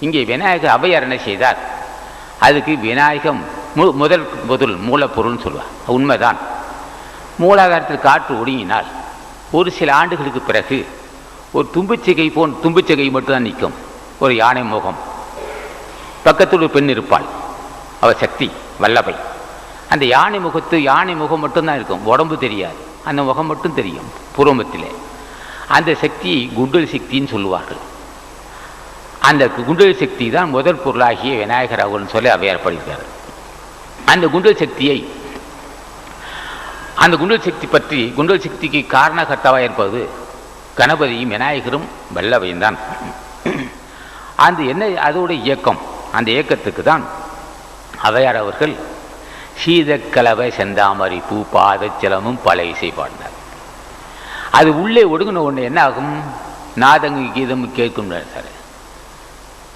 இங்கே விநாயகர் ஔவையார் என்ன செய்தார். அதுக்கு விநாயகம் மு முதல் முதல் மூலப்பொருள்னு சொல்லுவார். உண்மைதான். மூலாதாரத்தில் காற்று ஒடுங்கினால் ஒரு சில ஆண்டுகளுக்கு பிறகு ஒரு தும்புச்சிகை போன் தும்புச்சிகை மட்டும்தான் நிற்கும். ஒரு யானை முகம். பக்கத்தில் ஒரு பெண் இருப்பாள். அவள் சக்தி வல்லபை. அந்த யானை முகத்து யானை முகம் மட்டும்தான் இருக்கும். உடம்பு தெரியாது. அந்த முகம் மட்டும் தெரியும். பூர்வமத்திலே அந்த சக்தி குண்டல் சக்தின்னு சொல்லுவார்கள். அந்த குண்டல் சக்தி தான் முதல் பொருளாகிய விநாயகர் அவர்னு சொல்லி அவையார் படிக்கிறார் அந்த குண்டல் சக்தியை அந்த குண்டல் சக்தி பற்றி குண்டல் சக்திக்கு காரணகர்த்தாவாக இருப்பது கணபதியும் விநாயகரும் வல்லவையும் தான். அந்த என்ன அதோட இயக்கம் அந்த இயக்கத்துக்கு தான் அவையார் அவர்கள் சீதக்கலவை செந்தாமரை பூ பாதச்சலமும் பல இசை பாடினார். அது உள்ளே ஒடுங்கின உடனே என்ன ஆகும்? நாதங்கு கீதம் கேட்கும் சார்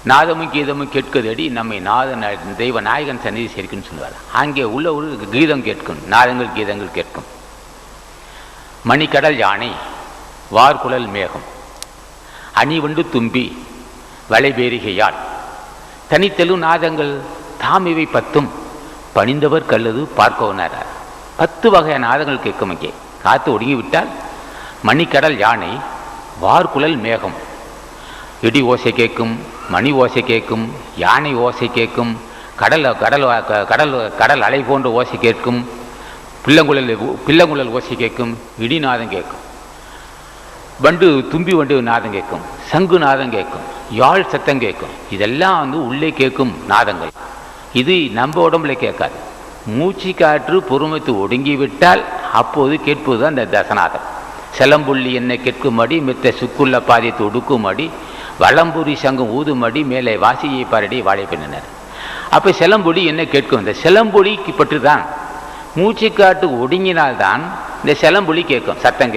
நாதமும் கீதமும் கேட்குதடி நம்மை நாத தெய்வ நாயகன் சந்நிதி சேர்க்குன்னு சொல்லுவார். அங்கே உள்ள ஒரு கீதம் கேட்கும் நாதங்கள் கீதங்கள் கேட்கும். மணிக்கடல் யானை வார்குழல் மேகம் அணிவண்டு தும்பி வளைபேரிகையால் தனித்தெழு நாதங்கள் தாம் இவை பத்தும் பணிந்தவர் கல்லது பார்க்கவனார் பத்து வகையான நாதங்கள் கேட்கும் அங்கே. காத்து ஒடுங்கி விட்டால் மணிக்கடல் யானை வார்குழல் மேகம் இடி ஓசை கேட்கும் மணி ஓசை கேட்கும் யானை ஓசை கேட்கும் கடல் கடல் கடல் கடல் அலை போன்ற ஓசை கேட்கும் பிள்ளங்குழல் பிள்ளங்குழல் ஓசை கேட்கும் இடி நாதம் கேட்கும் வண்டு தும்பி வண்டு நாதம் கேட்கும் சங்கு நாதம் கேட்கும் யாழ் சத்தம் கேட்கும் இதெல்லாம் வந்து உள்ளே கேட்கும் நாதங்கள். இது நம்ம உடம்புல கேட்காது. மூச்சு காற்று பொறுமைத்து ஒடுங்கி விட்டால் அப்போது கேட்பது அந்த தசநாதம். செலம்புள்ளி என்னை கேட்கும்படி மித்த சுக்குள்ள பாதித்து ஒடுக்குமடி வளம்புரி சங்கம் ஊதுமடி மேலே வாசியை பாரடி வாழை பின்னர் அப்போ செலம்பொடி என்ன கேட்கும்? இந்த செலம்பொடிக்கு பற்றி தான் மூச்சு காட்டு ஒடுங்கினால்தான் இந்த சிலம்புலி கேட்கும். சத்தம்